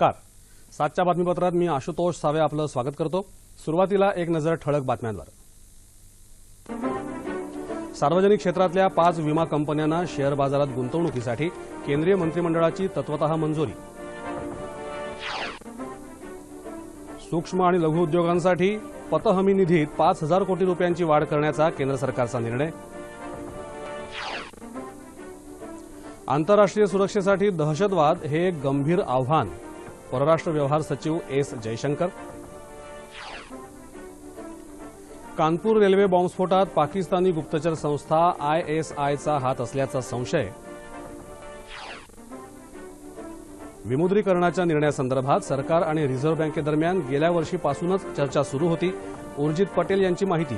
नमस्कार. सातच्या बातमीपत्रात मी आशुतोष सावे आपलं स्वागत करतो. सुरुवातीला एक नजर ठळक बातम्यांवर. सार्वजनिक क्षेत्रातल्या पाच विमा कंपन्यांना शेअर बाजारात गुंतवणुकीसाठी केंद्रीय मंत्रिमंडळाची तत्वत मंजुरी. सूक्ष्म आणि लघु उद्योगांसाठी पतहमी निधीत पाच हजार कोटी रुपयांची वाढ करण्याचा केंद्र सरकारचा निर्णय. आंतरराष्ट्रीय सुरक्षेसाठी दहशतवाद हे एक गंभीर आव्हान. परराष्ट्र व्यवहार सचिव एस जयशंकर. कानपूर रेल्वे बॉम्बस्फोटात पाकिस्तानी गुप्तचर संस्था आयएसआयचा हात असल्याचा संशय. विमुद्रीकरणाच्या निर्णयासंदर्भात सरकार आणि रिझर्व्ह बँकेदरम्यान गेल्या वर्षीपासूनच चर्चा सुरू होती. उर्जित पटेल यांची माहिती.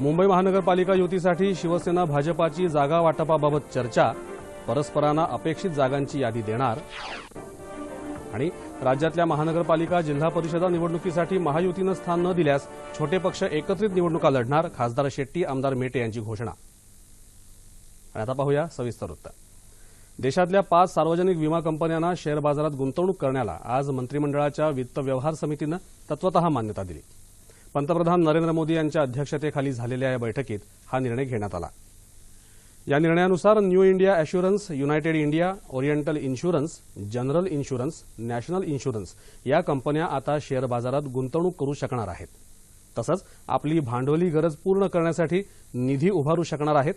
मुंबई महानगरपालिका युतीसाठी शिवसेना भाजपाची जागा वाटपाबाबत चर्चा. परस्परांना अपेक्षित जागांची यादी देणार. आणि राज्यातल्या महानगरपालिका जिल्हा परिषदा निवडणुकीसाठी महायुतीनं स्थान न दिल्यास छोटे पक्ष एकत्रित निवडणुका लढणार खासदार शेट्टी आमदार मेटे यांची घोषणा. आणि आता पाहूया सविस्तर वृत्त देशातल्या पाच सार्वजनिक विमा कंपन्यांना शेअर बाजारात गुंतवणूक करण्याला आज मंत्रिमंडळाच्या वित्त व्यवहार समितीनं तत्वत मान्यता दिली. पंतप्रधान नरेंद्र मोदी यांच्या अध्यक्षतेखाली झालेल्या या बैठकीत हा निर्णय घेण्यात आला. या निर्णयानुसार new India assurance united India oriental insurance general insurance national insurance या कंपन्या आता शेअर बाजारात गुंतवणूक करू शकणार आहेत. तसंच आपली भांडवली गरज पूर्ण करण्यासाठी निधी उभारू शकणार आहेत.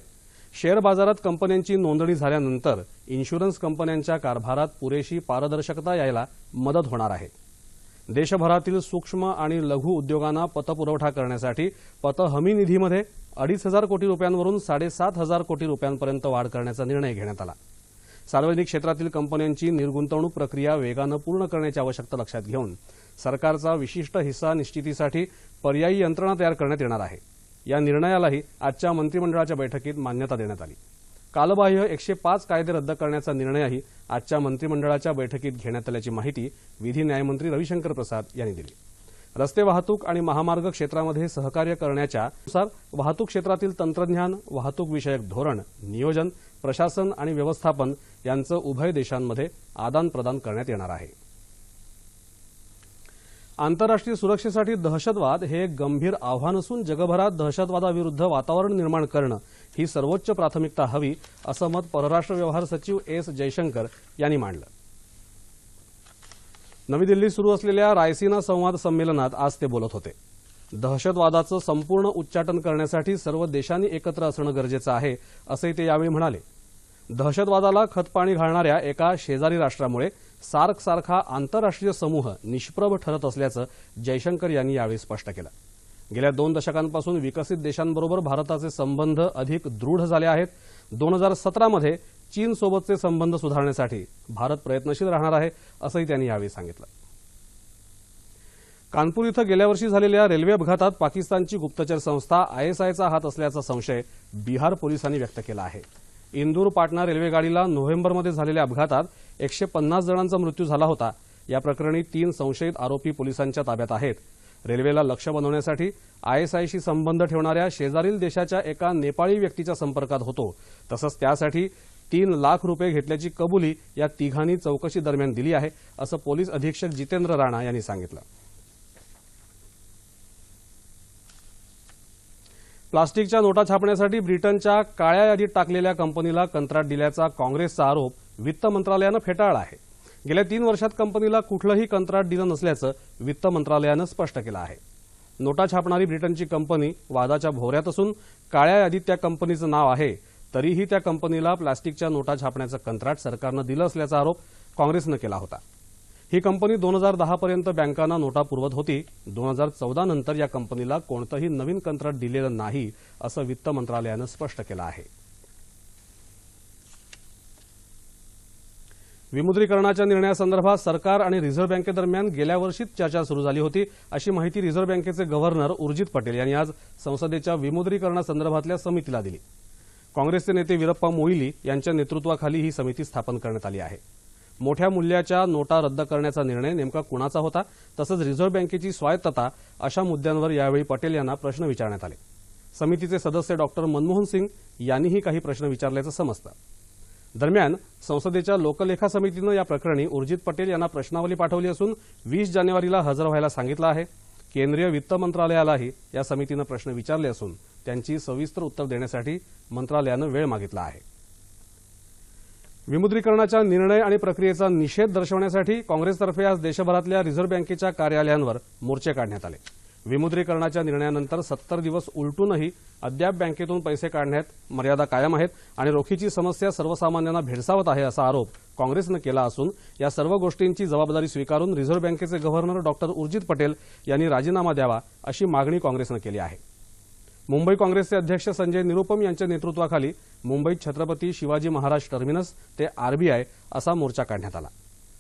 शेअर बाजारात कंपन्यांची नोंदणी झाल्यानंतर इन्शुरन्स कंपन्यांच्या कारभारात पुरेशी पारदर्शकता यायला मदत होणार आहे. देशभरातील सूक्ष्म आणि लघु उद्योगांना पतपुरवठा करण्यासाठी पत हमी निधीमध्ये अडीच हजार कोटी रुपयांवरून साडेसात हजार कोटी रुपयांपर्यंत वाढ करण्याचा निर्णय घेण्यात आला. सार्वजनिक क्षेत्रातील कंपन्यांची निर्गुंतवणूक प्रक्रिया वेगानं पूर्ण करण्याची आवश्यकता लक्षात घेऊन सरकारचा विशिष्ट हिस्सा निश्चितीसाठी पर्यायी यंत्रणा तयार करण्यात येणार आहे. या निर्णयालाही आजच्या मंत्रिमंडळाच्या बैठकीत मान्यता देण्यात आली. कालबाह्य एकशे पाच कायदे रद्द करण्याचा निर्णयही आजच्या मंत्रिमंडळाच्या बैठकीत घेण्यात आल्याची माहिती विधी न्यायमंत्री रविशंकर प्रसाद यांनी दिली. रस्ते वाहतूक आणि महामार्ग क्षेत्रामध्ये सहकार्य करण्याच्या नुसार वाहतूक क्षेत्रातील तंत्रज्ञान वाहतूक विषयक धोरण नियोजन प्रशासन आणि व्यवस्थापन यांचं उभय देशांमध्ये आदान प्रदान करण्यात येणार आहे. आंतरराष्ट्रीय सुरक्षेसाठी दहशतवाद हे एक गंभीर आव्हान असून जगभरात दहशतवादाविरुद्ध वातावरण निर्माण करणं ही सर्वोच्च प्राथमिकता हवी असं मत परराष्ट्र व्यवहार सचिव एस जयशंकर यांनी मांडलं. नवी दिल्लीत सुरू असलेल्या रायसिना संवाद संमेलनात आज ते बोलत होते. दहशतवादाचं संपूर्ण उच्चाटन करण्यासाठी सर्व देशांनी एकत्र असणं गरजेचं आहे असंही ते यावेळी म्हणाले. दहशतवादाला खतपाणी घालणाऱ्या एका शेजारी राष्ट्रामुळे सार्क सारखा आंतरराष्ट्रीय समूह निष्प्रभ ठरत असल्याचं जयशंकर यांनी यावेळी स्पष्ट केलं. गेल्या दोन दशकांपासून विकसित देशांबरोबर भारताचे संबंध अधिक दृढ झाले आहेत. दोन हजार सतरामध्ये चीनसोबतचे संबंध सुधारण्यासाठी भारत प्रयत्नशील राहणार आहे असंही त्यांनी यावेळी सांगितलं. कानपूर इथं गेल्या वर्षी झालेल्या रेल्वे अपघातात पाकिस्तानची गुप्तचर संस्था आयएसआयचा हात असल्याचा संशय बिहार पोलिसांनी व्यक्त केला आहे. इंदूर पाटणा रेल्वेगाडीला नोव्हेंबरमध्ये झालेल्या अपघातात एकशे पन्नास जणांचा मृत्यू झाला होता. या प्रकरणी तीन संशयित आरोपी पोलिसांच्या ताब्यात आहेत. रेल्वेला लक्ष बनवण्यासाठी आयएसआयशी संबंध ठेवणाऱ्या शेजारील देशाच्या एका नेपाळी व्यक्तीच्या संपर्कात होतो. तसंच त्यासाठी तीन लाख रुपये घेतल्याची कबुली या तिघांनी चौकशी दरम्यान दिली आहे असं पोलीस अधीक्षक जितेंद्र राणा यांनी सांगितलं. प्लास्टिकच्या नोटा छापण्यासाठी ब्रिटनच्या काळ्या यादीत टाकलेल्या कंपनीला कंत्राट दिल्याचा काँग्रेसचा आरोप वित्त मंत्रालयानं फेटाळला आहे. गेल्या तीन वर्षात कंपनीला कुठलंही कंत्राट दिलं नसल्याचं वित्त मंत्रालयानं स्पष्ट केलं आहे. नोटा छापणारी ब्रिटनची कंपनी वादाच्या भोवऱ्यात असून काळ्या यादीत त्या कंपनीचं नाव आहे तरीही त्या कंपनीला प्लास्टिकच्या नोटा छापण्याचं कंत्राट सरकारनं दिलं असल्याचा आरोप काँग्रेसनं केला होता. ही कंपनी दोन हजार दहापर्यंत बँकांना नोटा पुरवत होती. दोन हजार चौदा नंतर या कंपनीला कोणतंही नवीन कंत्राट दिलेलं नाही असं वित्त मंत्रालयानं स्पष्ट केलं आहे. विमुद्रीकरणाच्या निर्णयासंदर्भात सरकार आणि रिझर्व्ह बँकेदरम्यान गेल्या वर्षीच चर्चा सुरू झाली होती अशी माहिती रिझर्व्ह बँकेचे गव्हर्नर उर्जित पटेल यांनी आज संसदेच्या विमुद्रीकरणासंदर्भातल्या समितीला दिली. काँग्रेसचे नेते विरप्पा मोईली यांच्या नेतृत्वाखाली ही समिती स्थापन करण्यात आली आहे. मोठ्या मूल्याच्या नोटा रद्द करण्याचा निर्णय नेमका कुणाचा होता तसंच रिझर्व्ह बँकेची स्वायत्तता अशा मुद्द्यांवर यावेळी पटेल यांना प्रश्न विचारण्यात आले. समितीचे सदस्य डॉक्टर मनमोहन सिंग यांनीही काही प्रश्न विचारल्याचं समजतं. दरम्यान संसदेच्या लोकलेखा समितीनं या प्रकरणी उर्जित पटेल यांना प्रश्नावली पाठवली असून वीस जानेवारीला हजर व्हायला सांगितलं आहे. केंद्रीय वित्त मंत्रालयालाही या समितीनं प्रश्न विचारले असून त्यांची सविस्तर उत्तर देण्यासाठी मंत्रालयानं वेळ मागितला आहे. विमुद्रीकरणाच्या निर्णय आणि प्रक्रियेचा निषेध दर्शवण्यासाठी काँग्रेसतर्फे आज देशभरातल्या रिझर्व्ह बँकेच्या कार्यालयांवर मोर्चे काढण्यात आले. विमुद्रीकरणाच्या निर्णयानंतर सत्तर दिवस उलटूनही अद्याप बँकेतून पैसे काढण्यात मर्यादा कायम आहेत आणि रोखीची समस्या सर्वसामान्यांना भेडसावत आहे असा आरोप काँग्रेसनं केला असून या सर्व गोष्टींची जबाबदारी स्वीकारून रिझर्व्ह बँकेचे गव्हर्नर डॉक्टर उर्जित पटेल यांनी राजीनामा द्यावा अशी मागणी काँग्रेसनं केली आहे. मुंबई काँग्रेसचे अध्यक्ष संजय निरुपम यांच्या नेतृत्वाखाली मुंबईत छत्रपती शिवाजी महाराज टर्मिनस ते आरबीआय असा मोर्चा काढण्यात आला.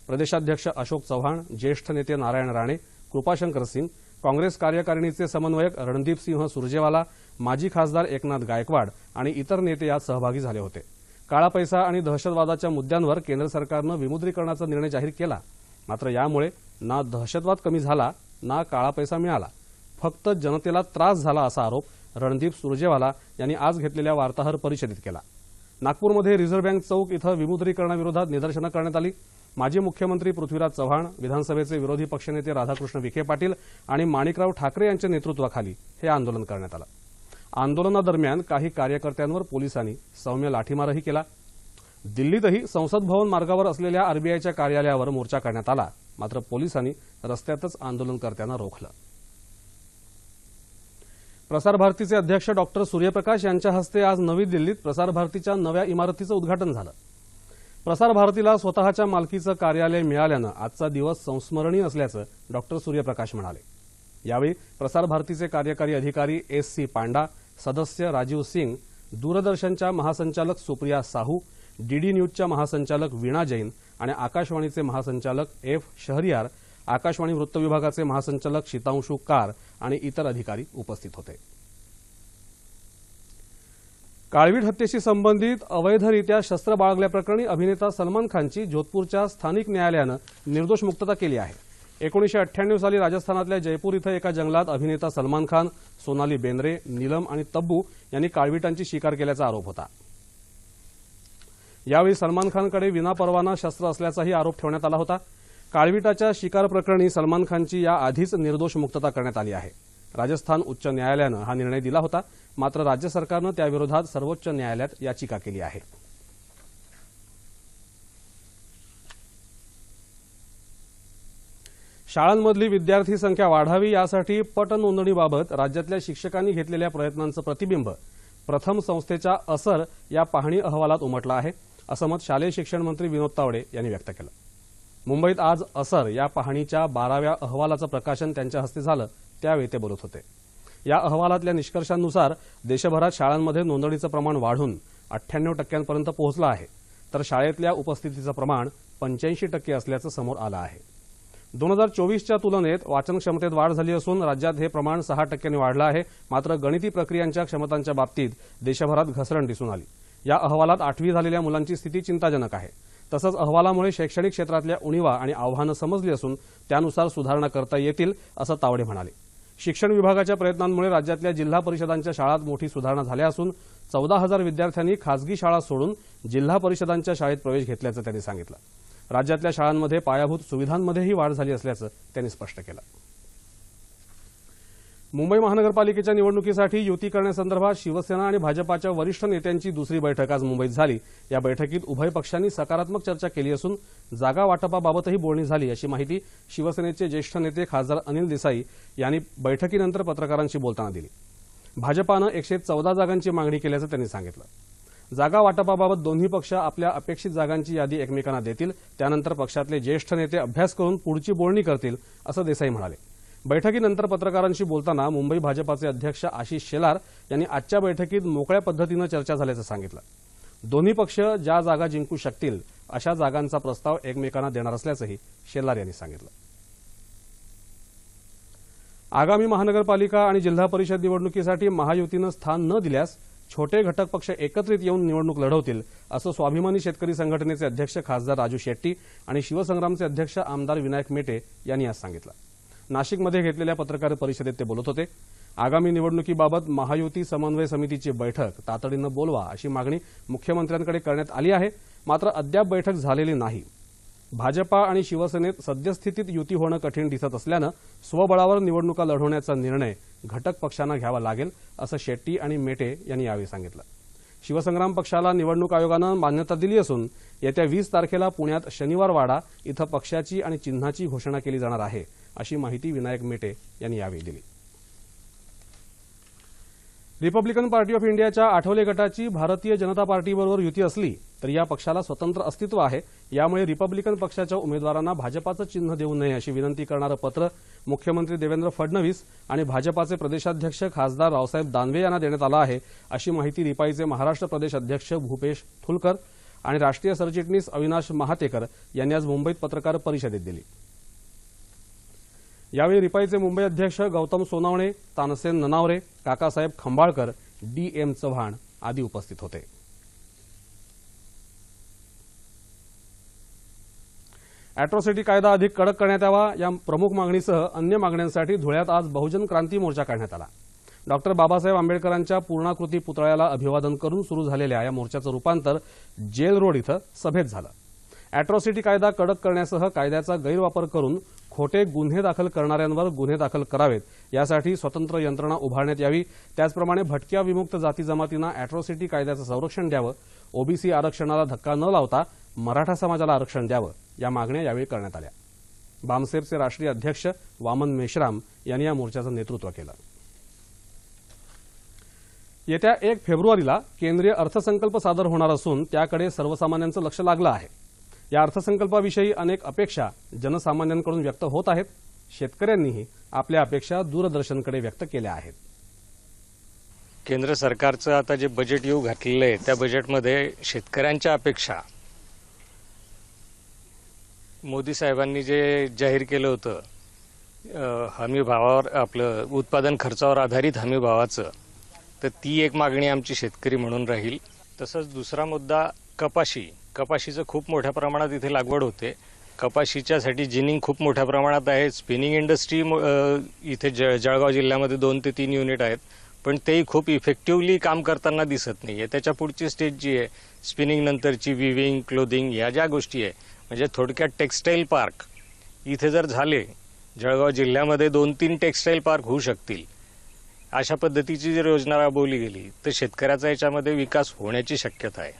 प्रदेशाध्यक्ष अशोक चव्हाण ज्येष्ठ नेते नारायण राणे कृपाशंकर सिंग काँग्रेस कार्यकारिणीचे समन्वयक रणदीप सिंह सुरजेवाला माजी खासदार एकनाथ गायकवाड आणि इतर नेते यात सहभागी झाले होते. काळा पैसा आणि दहशतवादाच्या मुद्द्यांवर केंद्र सरकारनं विमुद्रीकरणाचा निर्णय जाहीर केला. मात्र यामुळे ना दहशतवाद कमी झाला ना काळा पैसा मिळाला. फक्त जनतेला त्रास झाला असा आरोप रणदीप सुरजेवाला यांनी आज घेतलेल्या वार्ताहर परिषदेत केला. नागपूरमध्ये रिझर्व्ह बँक चौक इथं विमुद्रीकरणाविरोधात निदर्शनं करण्यात आली. माजी मुख्यमंत्री पृथ्वीराज चव्हाण विधानसभेचे विरोधी पक्षनेते राधाकृष्ण विखे पाटील आणि माणिकराव ठाकरे यांच्या नेतृत्वाखाली हे आंदोलन करण्यात आलं. आंदोलनादरम्यान काही कार्यकर्त्यांवर पोलिसांनी सौम्य लाठीमारही केला. दिल्लीतही संसद भवन मार्गावर असलेल्या आरबीआयच्या कार्यालयावर मोर्चा काढण्यात आला. मात्र पोलिसांनी रस्त्यातच आंदोलनकर्त्यांना रोखलं. प्रसार भारतीचे अध्यक्ष डॉक्टर सूर्यप्रकाश यांच्या हस्ते आज नवी दिल्लीत प्रसार भारतीच्या नव्या इमारतीचं उद्घाटन झालं. प्रसार भारतीला स्वतःच्या मालकीचं कार्यालय मिळाल्यानं आजचा दिवस संस्मरणीय असल्याचं डॉक्टर सूर्यप्रकाश म्हणाले. यावेळी प्रसार भारतीचे कार्यकारी अधिकारी एस सी पांडा सदस्य राजीव सिंग दूरदर्शनच्या महासंचालक सुप्रिया साहू डीडी न्यूजच्या महासंचालक वीणा जैन आणि आकाशवाणीचे महासंचालक एफ शहरियार आकाशवाणी वृत्त विभागाचे महासंचालक शीतांशू कार आणि इतर अधिकारी उपस्थित होते. काळवीट हत्येशी संबंधित अवैधरित्या शस्त्र बाळगल्याप्रकरणी अभिनेता सलमान खानची जोधपूरच्या स्थानिक न्यायालयानं निर्दोष मुक्तता केली आहे. एकोणीशे अठ्ठ्याण्णव साली राजस्थानातल्या जयपूर इथं एका जंगलात अभिनेता सलमान खान सोनाली बेंद्रे नीलम आणि तब्बू यांनी काळविटांची शिकार केल्याचा आरोप होता. यावेळी सलमान खानकडे विनापरवाना शस्त्र असल्याचाही आरोप ठेवण्यात आला होता. काळविटाच्या शिकार प्रकरणी सलमान खानची या आधीच निर्दोष मुक्तता करण्यात आली आहे. राजस्थान उच्च न्यायालयानं हा निर्णय दिला होता. मात्र राज्य सरकारनं त्याविरोधात सर्वोच्च न्यायालयात याचिका केली आहे. शाळांमधली विद्यार्थी संख्या वाढावी यासाठी पट नोंदणीबाबत राज्यातल्या शिक्षकांनी घेतलेल्या प्रयत्नांचं प्रतिबिंब प्रथम संस्थेच्या असर या पाहणी अहवालात उमटला आहे असं मत शालेय शिक्षण मंत्री विनोद तावडे यांनी व्यक्त केलं. मुंबईत आज असर या पाहणीच्या बाराव्या अहवालाचं प्रकाशन त्यांच्या हस्ते झालं. त्यावेळी ते बोलत होते. या अहवालातल्या निष्कर्षांनुसार देशभरात शाळांमध्ये नोंदणीचं प्रमाण वाढून अठ्ठ्याण्णव टक्क्यांपर्यंत पोहोचलं आहे. तर शाळेतल्या उपस्थितीचं प्रमाण पंच्याऐंशी टक्के असल्याचं समोर आलं आहे. दोन हजार चोवीसच्या तुलनेत वाचन क्षमतेत वाढ झाली असून राज्यात हे प्रमाण सहा टक्क्यांनी वाढलं आहे. मात्र गणिती प्रक्रियांच्या क्षमतांच्या बाबतीत देशभरात घसरण दिसून आली. या अहवालात आठवी झालेल्या मुलांची स्थिती चिंताजनक आहे. तसंच अहवालामुळे शैक्षणिक क्षेत्रातल्या उणीवा आणि आव्हानं समजली असून त्यानुसार सुधारणा करता येतील असं तावडे म्हणाले. शिक्षण विभागाच्या प्रयत्नांमुळे राज्यातल्या जिल्हा परिषदांच्या शाळांत मोठी सुधारणा झाल्या असून चौदा हजार विद्यार्थ्यांनी खासगी शाळा सोडून जिल्हा परिषदांच्या शाळेत प्रवेश घेतल्याचं त्यांनी सांगितलं. राज्यातल्या शाळांमध्ये पायाभूत सुविधांमध्येही वाढ झाली असल्याचं त्यांनी स्पष्ट केलं. मुंबई महानगरपालिकेच्या निवडणुकीसाठी युती करण्यासंदर्भात शिवसेना आणि भाजपाच्या वरिष्ठ नेत्यांची दुसरी बैठक आज मुंबईत झाली. या बैठकीत उभय पक्षांनी सकारात्मक चर्चा केली असून जागा वाटपाबाबतही बोलणी झाली अशी माहिती शिवसेनेचे ज्येष्ठ नेते खासदार अनिल देसाई यांनी बैठकीनंतर पत्रकारांशी बोलताना दिली. भाजपानं एकशे चौदा जागांची मागणी केल्याचं त्यांनी सांगितलं. जागा वाटपाबाबत दोन्ही पक्ष आपल्या अपेक्षित जागांची यादी एकमेकांना देतील त्यानंतर पक्षातले ज्येष्ठ नेते अभ्यास करून पुढची बोलणी करतील असं देसाई म्हणाले. बैठकीनंतर पत्रकारांशी बोलताना मुंबई भाजपाचे अध्यक्ष आशिष शेलार यांनी आजच्या बैठकीत मोकळ्या पद्धतीनं चर्चा झाल्याचं सांगितलं. दोन्ही पक्ष ज्या जागा जिंकू शकतील अशा जागांचा प्रस्ताव एकमेकांना देणार असल्याचंही शेलार यांनी सांगितलं. आगामी महानगरपालिका आणि जिल्हा परिषद निवडणुकीसाठी महायुतीनं स्थान न दिल्यास छोटे घटक पक्ष एकत्रित येऊन निवडणूक लढवतील असं स्वाभिमानी शेतकरी संघटनेचे अध्यक्ष खासदार राजू शेट्टी आणि शिवसंग्रामचे अध्यक्ष आमदार विनायक मेटे यांनी आज सांगितलं. नाशिकमध्ये घेतलेल्या पत्रकार परिषदेत ते बोलत होते. आगामी निवडणुकीबाबत महायुती समन्वय समितीची बैठक तातडीनं बोलवा अशी मागणी मुख्यमंत्र्यांकडे करण्यात आली आहे. मात्र अद्याप बैठक झालेली नाही. भाजपा आणि शिवसेनेत सद्यस्थितीत युती होणं कठीण दिसत असल्यानं स्वबळावर निवडणुका लढवण्याचा निर्णय घटक पक्षांना घ्यावा लागेल असं शेट्टी आणि मेटे यांनी यावेळी सांगितलं. शिवसंग्राम पक्षाला निवडणूक आयोगानं मान्यता दिली असून येत्या वीस तारखेला पुण्यात शनिवारवाडा इथं पक्षाची आणि चिन्हाची घोषणा केली जाणार आहे. अशी माहिती विनायक मेटे यांनी यावेळी दिली. रिपब्लिकन पार्टी ऑफ इंडियाच्या आठवले गटाची भारतीय जनता पार्टीबरोबर युती असली तर या पक्षाला स्वतंत्र अस्तित्व आहे. यामुळे रिपब्लिकन पक्षाच्या उमेदवारांना भाजपाचं चिन्ह देऊ नये अशी विनंती करणारं पत्र मुख्यमंत्री देवेंद्र फडणवीस आणि भाजपाचे प्रदेशाध्यक्ष खासदार रावसाहेब दानवे यांना देण्यात आलं आहे अशी माहिती रिपाईचे महाराष्ट्र प्रदेश अध्यक्ष भूपेश थुलकर आणि राष्ट्रीय सरचिटणीस अविनाश महातेकर यांनी आज मुंबईत पत्रकार परिषदेत दिली. यावेळी रिपाईचे मुंबई अध्यक्ष गौतम सोनावणे तानसेन ननावरे काकासाहेब खंबाळकर डी एम चव्हाण आदी उपस्थित होते. अॅट्रॉसिटी कायदा अधिक कडक करण्यात यावा या प्रमुख मागणीसह अन्य मागण्यांसाठी धुळ्यात आज बहुजन क्रांती मोर्चा काढण्यात आला. डॉक्टर बाबासाहेब आंबेडकरांच्या पूर्णाकृती पुतळ्याला अभिवादन करून सुरू झालेल्या या मोर्चाचं रूपांतर जेल रोड इथं सभेत झालं. अॅट्रॉसिटी कायदा कडक करण्यासह कायद्याचा गैरवापर करून खोटे गुन्हे दाखल करणाऱ्यांवर गुन्हे दाखल करावेत. यासाठी स्वतंत्र यंत्रणा उभारण्यात यावी. त्याचप्रमाणे भटक्या विमुक्त जाती जमातींना अॅट्रॉसिटी कायद्याचं संरक्षण द्यावं. ओबीसी आरक्षणाला धक्का न लावता मराठा समाजाला आरक्षण द्यावं. या मागण्या यावेळी करण्यात आल्या. बामसेफचे राष्ट्रीय अध्यक्ष वामन मेश्राम यांनी या मोर्चाचं नेतृत्व केलं. येत्या एक फेब्रुवारीला केंद्रीय अर्थसंकल्प सादर होणार असून त्याकडे सर्वसामान्यांचं लक्ष लागलं आहे. या अर्थसंकल्पाविषयी अनेक अपेक्षा जनसामान्यांकडून व्यक्त होत आहेत. शेतकऱ्यांनीही आपल्या अपेक्षा दूरदर्शनकडे व्यक्त केल्या आहेत. केंद्र सरकारचं आता जे बजेट येऊ घातलेलं आहे त्या बजेटमध्ये शेतकऱ्यांच्या अपेक्षा. मोदी साहेबांनी जे जाहीर केलं होतं हमी भावावर आपलं उत्पादन खर्चावर आधारित हमी भावाचं तर ती एक मागणी आमची शेतकरी म्हणून राहील. तसंच दुसरा मुद्दा कपाशी. कपाशीचं खूप मोठ्या प्रमाणात इथे लागवड होते. कपाशीच्यासाठी जिनिंग खूप मोठ्या प्रमाणात आहे. स्पिनिंग इंडस्ट्री इथे ज जळगाव जिल्ह्यामध्ये दोन ते तीन युनिट आहेत. पण तेही खूप इफेक्टिव्हली काम करताना दिसत नाही आहे त्याच्या पुढची स्टेज जी आहे स्पिनिंग नंतरची विविंग क्लोदिंग या ज्या गोष्टी आहे म्हणजे थोडक्यात टेक्स्टाईल पार्क. इथे जर झाले जळगाव जिल्ह्यामध्ये दोन तीन टेक्स्टाईल पार्क होऊ शकतील. अशा पद्धतीची जर योजना राबवली गेली तर शेतकऱ्याचा याच्यामध्ये विकास होण्याची शक्यता आहे.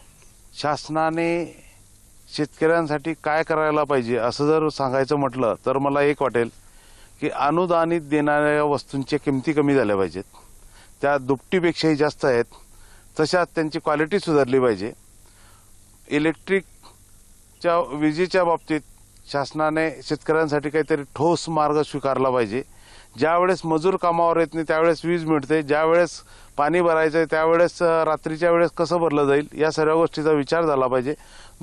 शासनाने शेतकऱ्यांसाठी काय करायला पाहिजे? असं जर सांगायचं म्हटलं तर मला एक वाटेल की अनुदानित देणाऱ्या वस्तूंच्या किमती कमी झाल्या पाहिजेत. त्या दुपटीपेक्षाही जास्त आहेत. तशाच त्यांची क्वालिटी सुधारली पाहिजे. इलेक्ट्रिकच्या विजेच्या बाबतीत शासनाने शेतकऱ्यांसाठी काहीतरी ठोस मार्ग स्वीकारला पाहिजे. ज्यावेळेस मजूर कामावर येत नाही त्यावेळेस वीज मिळते. ज्यावेळेस पाणी भरायचं आहे त्यावेळेस रात्रीच्या वेळेस कसं भरलं जाईल? या सर्व गोष्टीचा विचार झाला पाहिजे.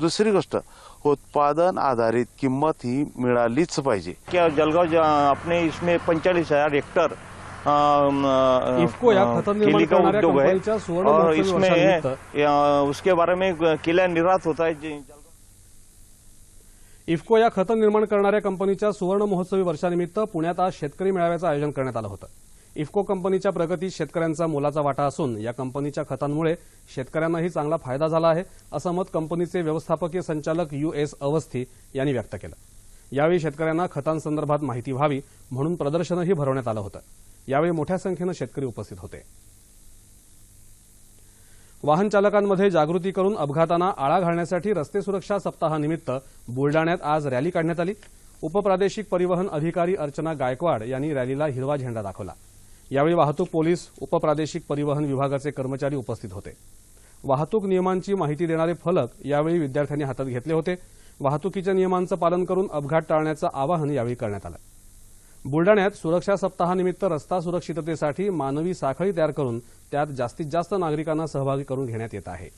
दुसरी गोष्ट उत्पादन आधारित किंमत ही मिळालीच पाहिजे. क्या जलगांव अपने इसमें पैंतालीस हजार हेक्टर इफ्को या केले का उद्योग है और महोत्सवी इसमें उसके बारे में किला निर्यात होता है जी- इफ्को या खतं निर्माण करणाऱ्या कंपनीच्या सुवर्ण महोत्सवी वर्षानिमित्त पुण्यात आज शेतकरी मेळाव्याचं आयोजन करण्यात आलं होतं. इफ्को कंपनीच्या प्रगतीत शेतकऱ्यांचा मोलाचा वाटा असून या कंपनीच्या खतांमुळे शेतकऱ्यांनाही चांगला फायदा झाला आहे असं मत कंपनीचे व्यवस्थापकीय संचालक यू एस अवस्थी यांनी व्यक्त केलं. यावेळी शेतकऱ्यांना खतांसंदर्भात माहिती व्हावी म्हणून प्रदर्शनही भरवण्यात आलं होतं. यावेळी मोठ्या संख्येनं शेतकरी उपस्थित होते. वाहन चालकांमध्ये जागृती करून अपघातांना आळा घालण्यासाठी रस्ते सुरक्षा सप्ताहानिमित्त बुलडाण्यात आज रॅली काढण्यात आली. उपप्रादेशिक परिवहन अधिकारी अर्चना गायकवाड यांनी रॅलीला हिरवा झेंडा दाखवला. यावेळी वाहतूक पोलीस उपप्रादेशिक परिवहन विभागाचे कर्मचारी उपस्थित होते. वाहतूक नियमांची माहिती देणारे फलक यावेळी विद्यार्थ्यांनी हातात घेतले होते. वाहतुकीच्या नियमांचं पालन करून अपघात टाळण्याचं आवाहन यावेळी करण्यात आलं. बुलडाण्यात सुरक्षा सप्ताहानिमित्त रस्ता सुरक्षिततेसाठी मानवी साखळी तयार करून त्यात जास्तीत जास्त नागरिकांना सहभागी करून घेण्यात येत आहे.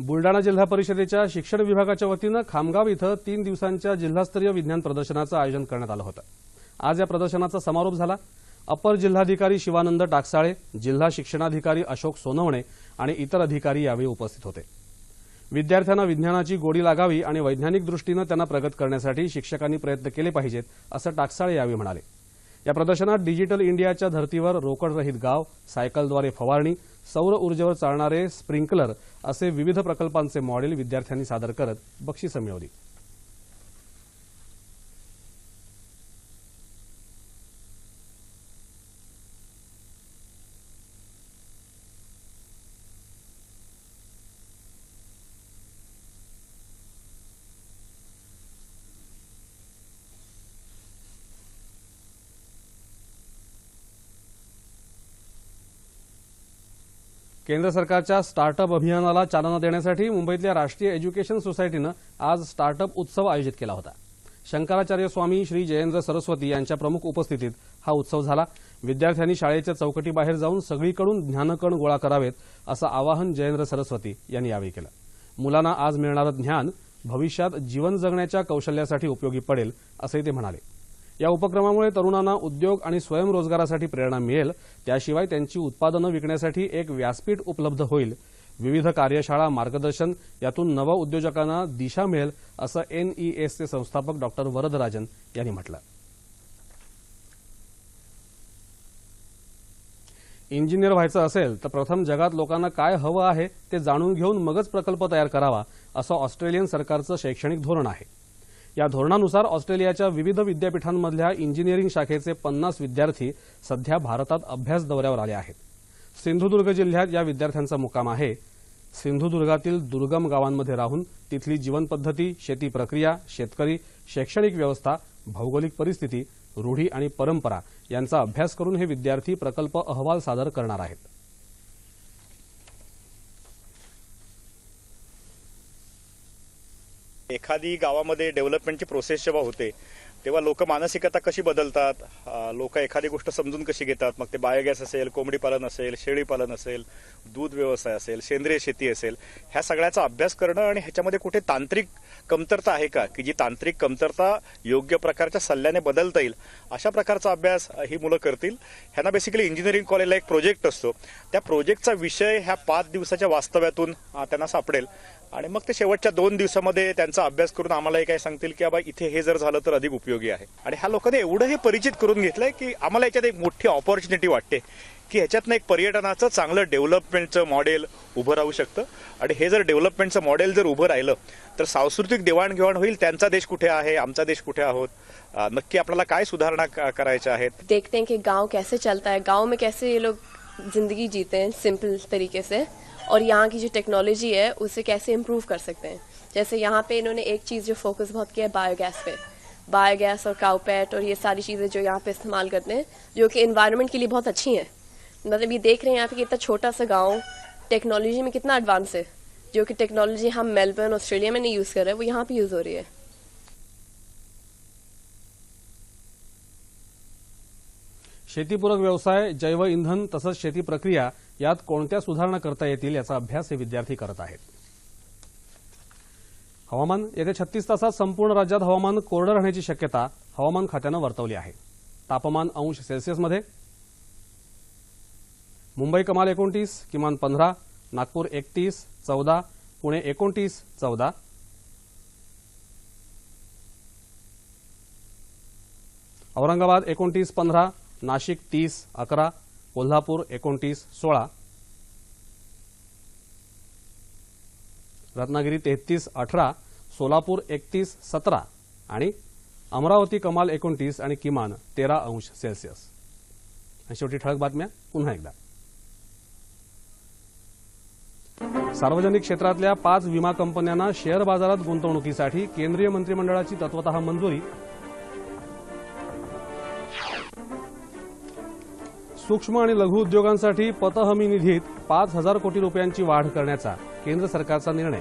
बुलडाणा जिल्हा परिषदेच्या शिक्षण विभागाच्या वतीनं खामगाव इथं तीन दिवसांच्या जिल्हास्तरीय विज्ञान प्रदर्शनाचं आयोजन करण्यात आलं होतं. आज या प्रदर्शनाचा समारोप झाला. अपर जिल्हाधिकारी शिवानंद टाकसाळे जिल्हा शिक्षणाधिकारी अशोक सोनवणे आणि इतर अधिकारी यावेळी उपस्थित होते. विद्यार्थ्यांना विज्ञानाची गोडी लागावी आणि वैज्ञानिक दृष्टीनं त्यांना प्रगत करण्यासाठी शिक्षकांनी प्रयत्न केले पाहिजेत असं टाकसाळे यावेळी म्हणाले. या प्रदर्शनात डिजिटल इंडियाच्या धर्तीवर रोकडरहित गाव सायकलद्वारे फवारणी सौर ऊर्जेवर चालणारे स्प्रिंकलर असे विविध प्रकल्पांचे मॉडेल विद्यार्थ्यांनी सादर करत बक्षिसं मिळवली. केंद्र सरकारच्या स्टार्टअप अभियानाला चालना देण्यासाठी मुंबईतल्या राष्ट्रीय एज्युकेशन सोसायटीनं आज स्टार्टअप उत्सव आयोजित केला होता. शंकराचार्य स्वामी श्री जयेंद्र सरस्वती यांच्या प्रमुख उपस्थितीत हा उत्सव झाला. विद्यार्थ्यांनी शाळेच्या चौकटीबाहेर जाऊन सगळीकडून ज्ञानकण गोळा करावेत असं आवाहन जयेंद्र सरस्वती यांनी यावेळी केलं. मुलांना आज मिळणारं ज्ञान भविष्यात जीवन जगण्याच्या कौशल्यासाठी उपयोगी पडेल असंही ते म्हणाले. या उपक्रमामुळे तरुणांना उद्योग आणि स्वयंरोजगारासाठी प्रेरणा मिळेल. त्याशिवाय त्यांची उत्पादनं विकण्यासाठी एक व्यासपीठ उपलब्ध होईल. विविध कार्यशाळा मार्गदर्शन यातून नवउद्योजकांना दिशा मिळेल असं एनईएसचे संस्थापक डॉक्टर वरदराजन यांनी म्हटलं. इंजिनियर व्हायचं असेल तर प्रथम जगात लोकांना काय हवं आहे ते जाणून घेऊन मगच प्रकल्प तयार करावा असं ऑस्ट्रेलियन सरकारचं शैक्षणिक धोरण आहे. या धोरणानुसार ऑस्ट्रेलियाच्या विविध विद्यापीठांमधल्या इंजिनिअरिंग शाखेचे पन्नास विद्यार्थी सध्या भारतात अभ्यास दौऱ्यावर आले आहेत. सिंधुदुर्ग जिल्ह्यात या विद्यार्थ्यांचा मुक्काम आहे. सिंधुदुर्गातील दुर्गम गावांमध्ये राहून तिथली जीवनपद्धती शेती प्रक्रिया शेतकरी शैक्षणिक व्यवस्था भौगोलिक परिस्थिती रूढी आणि परंपरा यांचा अभ्यास करून हे विद्यार्थी प्रकल्प अहवाल सादर करणार आहेत. एखादी गावामध्ये डेव्हलपमेंटची प्रोसेस जेव्हा होते तेव्हा लोक मानसिकता कशी बदलतात? लोक एखादी गोष्ट समजून कशी घेतात? मग ते बायोगॅस असेल कोंबडी पालन असेल शेळी पालन असेल दूध व्यवसाय असेल सेंद्रिय शेती असेल ह्या सगळ्याचा अभ्यास करणं आणि ह्याच्यामध्ये कुठे तांत्रिक कमतरता आहे का? की जी तांत्रिक कमतरता योग्य प्रकारच्या सल्ल्याने बदलता येईल अशा प्रकारचा अभ्यास ही मुलं करतील. ह्यांना बेसिकली इंजिनिअरिंग कॉलेजला एक प्रोजेक्ट असतो. त्या प्रोजेक्टचा विषय ह्या पाच दिवसाच्या वास्तव्यातून त्यांना सापडेल. आणि मग ते शेवटच्या दोन दिवसामध्ये त्यांचा अभ्यास करून आम्हालाही काय सांगतील की बाबा इथे हे जर झालं तर अधिक उपयोग. आहे. आणि ह्या लोकांनी एवढं हे परिचित करून घेतलंय की आम्हाला याच्यात एक मोठी ऑपॉर्च्युनिटी वाटते. की ह्याच्यातनं एक पर्यटनाचं चांगलं डेव्हलपमेंटचं मॉडेल उभं राहू शकतं. आणि हे जर डेव्हलपमेंटचं मॉडेल जर उभं राहिलं तर सांस्कृतिक देवाणघेवाण होईल त्यांचा देश कुठे आहे आमचा देश कुठे आहोत? नक्की आपल्याला काय सुधारणा करायच्या आहेत? देखते हैं कि गांव कैसे चलता है. गांव में कैसे ये लोग जिंदगी जीते हैं सिंपल तरीके से. और यहाँ की जो टेक्नोलॉजी है उसे कैसे इम्प्रूव कर सकते हैं? जैसे यहाँ पे इन्होंने एक चीज़ जो फोकस बहुत किया है बायोगैस पे. बायोगैस और काउपैट और ये सारी चीज़ें जो यहाँ पे इस्तेमाल करते हैं, जो कि इन्वायरमेंट के लिए बहुत अच्छी हैं। मतलब ये देख रहे हैं यहाँ पे कि इतना छोटा सा गाँव टेक्नोलॉजी में कितना एडवांस है, जो कि टेक्नोलॉजी हम मेलबर्न ऑस्ट्रेलिया में नहीं यूज़ कर रहे हैं वो यहाँ पे यूज़ हो रही है। शेतीपूरक व्यवसाय, जैव इंधन तसंच शेती प्रक्रिया, यात कोणत्या सुधारणा करता येतील याचा अभ्यास हे विद्यार्थी करत आहेत. हवामान येत्या छत्तीस तासात संपूर्ण राज्यात हवामान कोरडं राहण्याची शक्यता हवामान खात्यानं वर्तवली आहे. तापमान अंश सेल्सिअसमध्ये मुंबई कमाल एकोणतीस किमान पंधरा नागपूर एकतीस चौदा पुणे एकोणतीस चौदा. औरंगाबाद एकोणतीस पंधरा नाशिक तीस अकरा कोल्हापूर एकोणतीस सोळा. रत्नागिरी तेहतीस अठरा सोलापूर एकतीस सतरा आणि अमरावती कमाल एकोणतीस आणि किमान तेरा अंश सेल्सिअस. आणि शेवटी ठळक बातम्या पुन्हा एकदा. सार्वजनिक क्षेत्रातल्या पाच विमा कंपन्यांना शेअर बाजारात गुंतवणुकीसाठी केंद्रीय मंत्रिमंडळाची तत्वतः मंजुरी. सूक्ष्म आणि लघु उद्योगांसाठी पतहमी निधीत पाच हजार कोटी रुपयांची वाढ करण्याचा केंद्र सरकारचा निर्णय.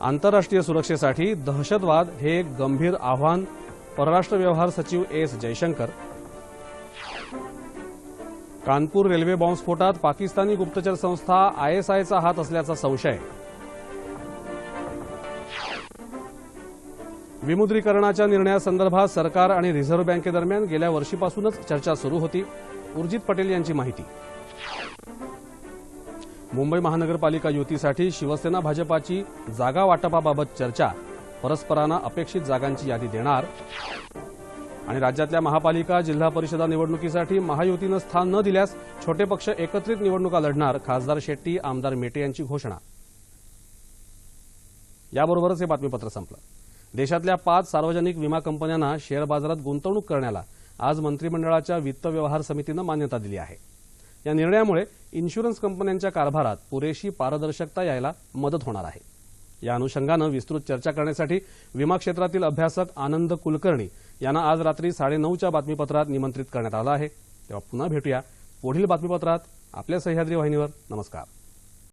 आंतरराष्ट्रीय सुरक्षेसाठी दहशतवाद हे एक गंभीर आव्हान परराष्ट्र व्यवहार सचिव एस जयशंकर. कानपूर रेल्वे बॉम्बस्फोटात पाकिस्तानी गुप्तचर संस्था आयएसआयचा हात असल्याचा संशय. विमुद्रीकरणाच्या निर्णयासंदर्भात सरकार आणि रिझर्व्ह बँकेदरम्यान गेल्या वर्षीपासूनच चर्चा सुरू होती. उर्जित पटेल यांची माहिती. मुंबई महानगरपालिका युतीसाठी शिवसेना भाजपाची जागा वाटपाबाबत चर्चा. परस्परांना अपेक्षित जागांची यादी देणार. आणि राज्यातल्या महापालिका जिल्हा परिषदा निवडणुकीसाठी महायुतीनं स्थान न दिल्यास छोटे पक्ष एकत्रित निवडणुका लढणार खासदार शेट्टी आमदार मेटे यांची घोषणा. याबरोबरच हे बातमीपत्र संपलं. देशातल्या पाच सार्वजनिक विमा कंपन्यांना शेअर बाजारात गुंतवणूक करण्याला आज मंत्रिमंडळाच्या वित्त व्यवहार समितीनं मान्यता दिली आहे. या निर्णयामुळे इन्शुरन्स कंपन्यांच्या कारभारात पुरेशी पारदर्शकता यायला मदत होणार आहे. या अनुषंगानं विस्तृत चर्चा करण्यासाठी विमा क्षेत्रातील अभ्यासक आनंद कुलकर्णी यांना आज रात्री साडेनऊच्या बातमीपत्रात निमंत्रित करण्यात आलं आहे. तेव्हा पुन्हा भेटूया पुढील बातमीपत्रात आपल्या सह्याद्री वाहिनीवर. नमस्कार.